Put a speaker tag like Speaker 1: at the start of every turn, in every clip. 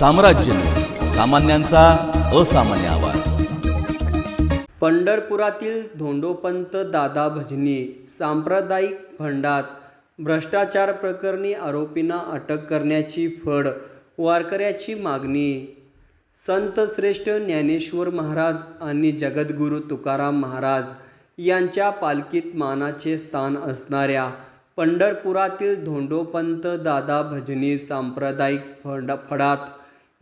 Speaker 1: साम्राज्य. सामान्यांचा असामान्य आवाज.
Speaker 2: पंढरपुरातील धोंडोपंत दादा भजनी सांप्रदायिक फंडात भ्रष्टाचार प्रकरणी आरोपींना अटक करण्याची फड वारकऱ्याची मागणी. संत श्रेष्ठ ज्ञानेश्वर महाराज आणि जगद्गुरू तुकाराम महाराज यांच्या पालखीत मानाचे स्थान असणाऱ्या पंढरपुरातील धोंडोपंत दादा भजनी सांप्रदायिक फंड फडात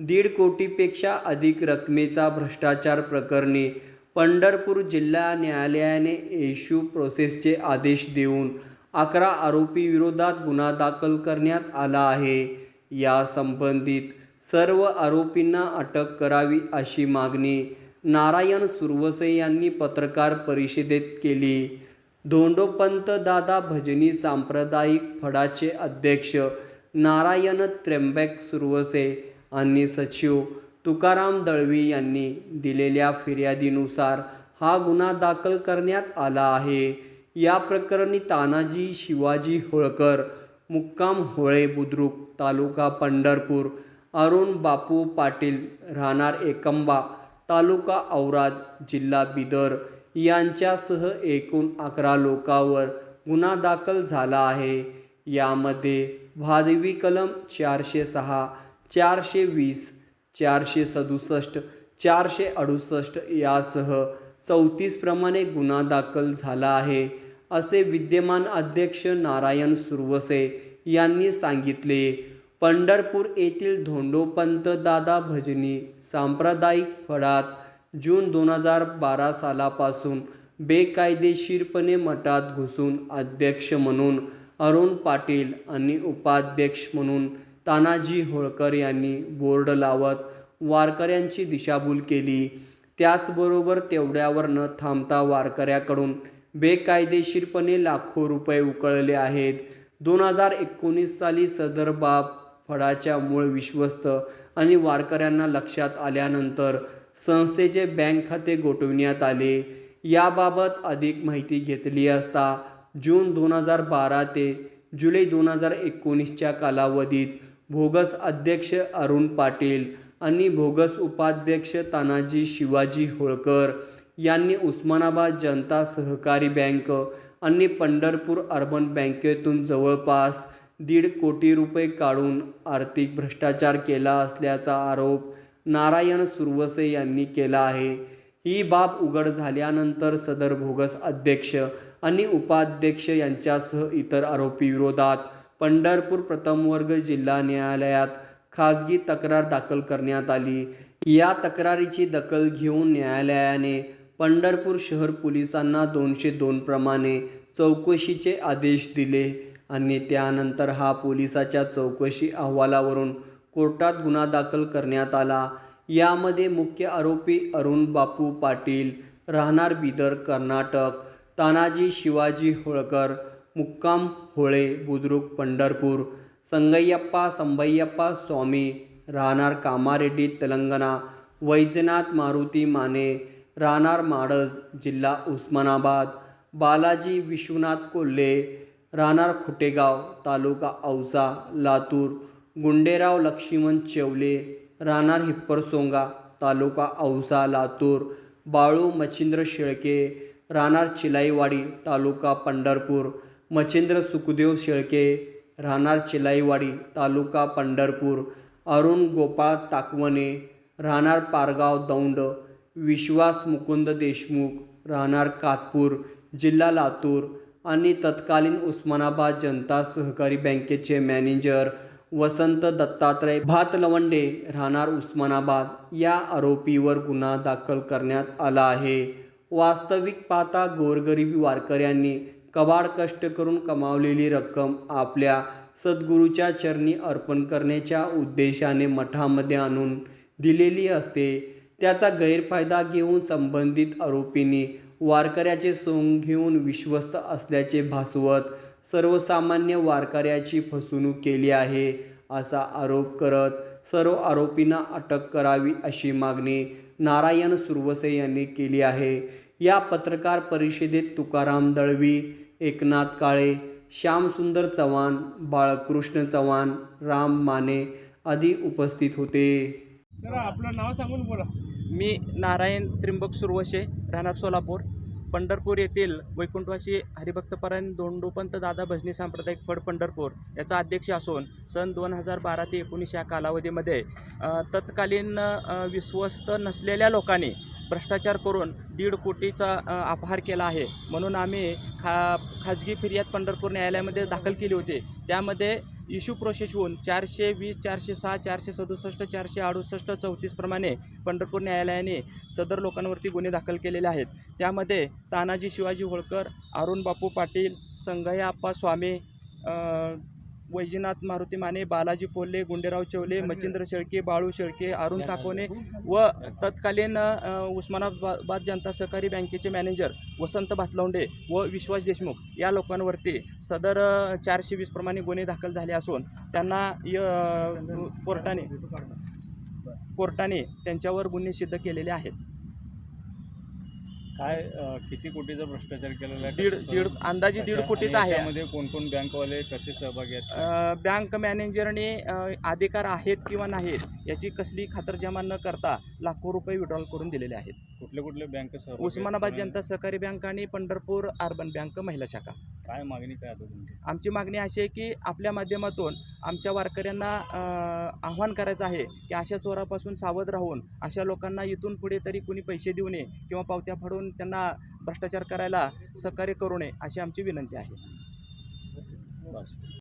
Speaker 2: दीड कोटीपेक्षा अधिक रकमेचा भ्रष्टाचार प्रकरणी पंढरपूर जिल्हा न्यायालयाने इश्यू प्रोसेसचे आदेश देऊन अकरा आरोपी विरोधात गुन्हा दाखल करण्यात आला आहे. या संबंधित सर्व आरोपींना अटक करावी अशी मागणी नारायण सुरवसे यांनी पत्रकार परिषदेत केली. धोंडोपंत दादा भजनी सांप्रदायिक फडाचे अध्यक्ष नारायण त्र्यंबक सुरवसे आणि सचिव तुकाराम दळवी यांनी दिलेल्या फिर्यादीनुसार हा गुन्हा दाखल करण्यात आला आहे. या प्रकरणी तानाजी शिवाजी होळकर मुक्काम होळे बुद्रुक तालुका पंढरपूर अरुण बापू पाटील राहणार एकंबा तालुका औराद जिल्हा बिदर यांच्यासह एकूण अकरा लोकांवर गुन्हा दाखल झाला आहे. यामध्ये भादवी कलम चारशे सहा चारशे वीस चारशे सदुसष्ट चारशे अडुसष्ट यासह चौतीसप्रमाणे गुन्हा दाखल झाला आहे असे विद्यमान अध्यक्ष नारायण सुरवसे यांनी सांगितले. पंढरपूर येथील धोंडोपंत दादा भजनी सांप्रदायिक फळात जून दोन हजार बारा सालापासून बेकायदेशीरपणे मठात घुसून अध्यक्ष म्हणून अरुण पाटील आणि उपाध्यक्ष म्हणून तानाजी होळकर यांनी बोर्ड लावत वारकऱ्यांची दिशाभूल केली. त्याचबरोबर तेवढ्यावर न थांबता वारकऱ्याकडून बेकायदेशीरपणे लाखो रुपये उकळले आहेत. दोन हजार एकोणीस साली सदर बाब फडाच्या मूळ विश्वस्त आणि वारकऱ्यांना लक्षात आल्यानंतर संस्थेचे बँक खाते गोठविण्यात आले. याबाबत अधिक माहिती घेतली असता जून दोन हजार बारा ते जुलै दोन हजार एकोणीसच्या कालावधीत भोगस अध्यक्ष अरुण पाटील आणि भोगस उपाध्यक्ष तानाजी शिवाजी होळकर यांनी उस्मानाबाद जनता सहकारी बँक आणि पंढरपूर अर्बन बँकेतून जवळपास दीड कोटी रुपये काढून आर्थिक भ्रष्टाचार केला असल्याचा आरोप नारायण सुरवसे यांनी केला आहे. ही बाब उघड झाल्यानंतर सदर भोगस अध्यक्ष आणि उपाध्यक्ष यांच्यासह इतर आरोपी विरोधात पंढरपूर प्रथम वर्ग जिल्हा न्यायालयात खाजगी तक्रार दाखल करण्यात आली. या तक्रारीची दखल घेऊन न्यायालयाने पंढरपूर शहर पोलिसांना दोनशे दोन प्रमाणे चौकशीचे आदेश दिले आणि त्यानंतर हा पोलिसाच्या चौकशी अहवालावरून कोर्टात गुन्हा दाखल करण्यात आला. यामध्ये मुख्य आरोपी अरुण बापू पाटील राहणार बिदर कर्नाटक तानाजी शिवाजी होळकर मुक्काम होळे बुद्रुक पंढरपूर संगय्यप्पा संभय्यप्पा स्वामी राहणार कामारेड्डी तेलंगणा वैजनाथ मारुती माने राहणार माडज जिल्हा उस्मानाबाद बालाजी विश्वनाथ कोल्हे राहणार खुटेगाव तालुका औसा लातूर गुंडेराव लक्ष्मण चेवले राहणार हिप्परसोंगा तालुका औसा लातूर बाळू मच्छिंद्र शेळके राहणार चिलाईवाडी तालुका पंढरपूर मच्छिंद्र सुखदेव शेळके राहणार चिलाईवाडी तालुका पंढरपूर अरुण गोपाळ ताकवणे राहणार पारगाव दौंड विश्वास मुकुंद देशमुख राहणार कातपूर जिल्हा लातूर आणि तत्कालीन उस्मानाबाद जनता सहकारी बँकेचे मॅनेजर वसंत दत्तात्रय भातलवंडे राहणार उस्मानाबाद या आरोपीवर गुन्हा दाखल करण्यात आला आहे. वास्तविक पाहता गोरगरिबी वारकऱ्यांनी कबाड कष्ट करून कमावलेली रक्कम आपल्या सद्गुरूच्या चरणी अर्पण करण्याच्या उद्देशाने मठामध्ये आणून दिलेली असते. त्याचा गैरफायदा घेऊन संबंधित आरोपींनी वारकऱ्याचे सोंग घेऊन विश्वस्त असल्याचे भासवत सर्वसामान्य वारकऱ्याची फसवणूक केली आहे असा आरोप करत सर्व आरोपींना अटक करावी अशी मागणी नारायण सुरवसे यांनी केली आहे. या पत्रकार परिषदेत तुकाराम दळवी एकनाथ काळे श्यामसुंदर चव्हाण बाळकृष्ण चव्हाण राम माने आदी उपस्थित होते.
Speaker 3: आपलं नाव सांगून बोला.
Speaker 4: मी नारायण त्रिंबक सुरवशे राहणार सोलापूर पंढरपूर येथील वैकुंठवासी हरिभक्तपरायण दोंडोपंत दादा भजनी सांप्रदायिक फड पंढरपूर याचा अध्यक्ष असून सन दोन हजार बारा ते एकोणीस या कालावधीमध्ये तत्कालीन विश्वस्त नसलेल्या लोकांनी भ्रष्टाचार करून दीड कोटीचा अपहार केला आहे. म्हणून आम्ही खा खाजगी फिर्याद पंढरपूर न्यायालयामध्ये दाखल केली होती. त्यामध्ये इश्यू प्रोसेस होऊन चारशे वीस चारशे सहा चारशे सदुसष्ट चारशे अडुसष्ट चौतीसप्रमाणे पंढरपूर न्यायालयाने सदर लोकांवरती गुन्हे दाखल केलेले आहेत. त्यामध्ये तानाजी शिवाजी होळकर अरुण बापू पाटील संगय्या आप्पा स्वामी वैजनाथ मारुती माने बालाजी पोल्ले गुंडेराव चवले मच्छिंद्र शेळके बाळू शेळके अरुण ताकोने व तत्कालीन उस्मानाबाद जनता सहकारी बँकेचे मॅनेजर वसंत भातलवंडे व विश्वास देशमुख या लोकांवरती सदर चारशे वीस प्रमाणे गुन्हे दाखल झाले असून त्यांना य- कोर्टाने कोर्टाने त्यांच्यावर गुन्हे सिद्ध केलेले आहेत.
Speaker 3: काय किती कोटीचा भ्रष्टाचार केलेला आहे?
Speaker 4: दीड दीड अंदाजे दीड कोटीचा आहे.
Speaker 3: याच्यामध्ये कोण कोण बँकवाले कसे सहभागी आहेत?
Speaker 4: बँक मॅनेजरने अधिकार आहेत किंवा नाहीत याची कसली खातरजमा न करता लाखो रुपये विड्रॉल करून दिलेले आहेत.
Speaker 3: कुठले कुठले बँक?
Speaker 4: उस्मानाबाद जनता सहकारी बँक आणि पंढरपूर अर्बन बँक महिला शाखा.
Speaker 3: काय मागणी काय आता तुमची?
Speaker 4: आमची मागणी अशी आहे की आपल्या माध्यमातून आमच्या वारकऱ्यांना आव्हान करायचं आहे की अशा चोरापासून सावध राहून अशा लोकांना इथून पुढे तरी कुणी पैसे देऊ नये किंवा पावत्या फाडून त्यांना भ्रष्टाचार करायला सहकार्य करू नये अशी आमची विनंती आहे.
Speaker 3: बस.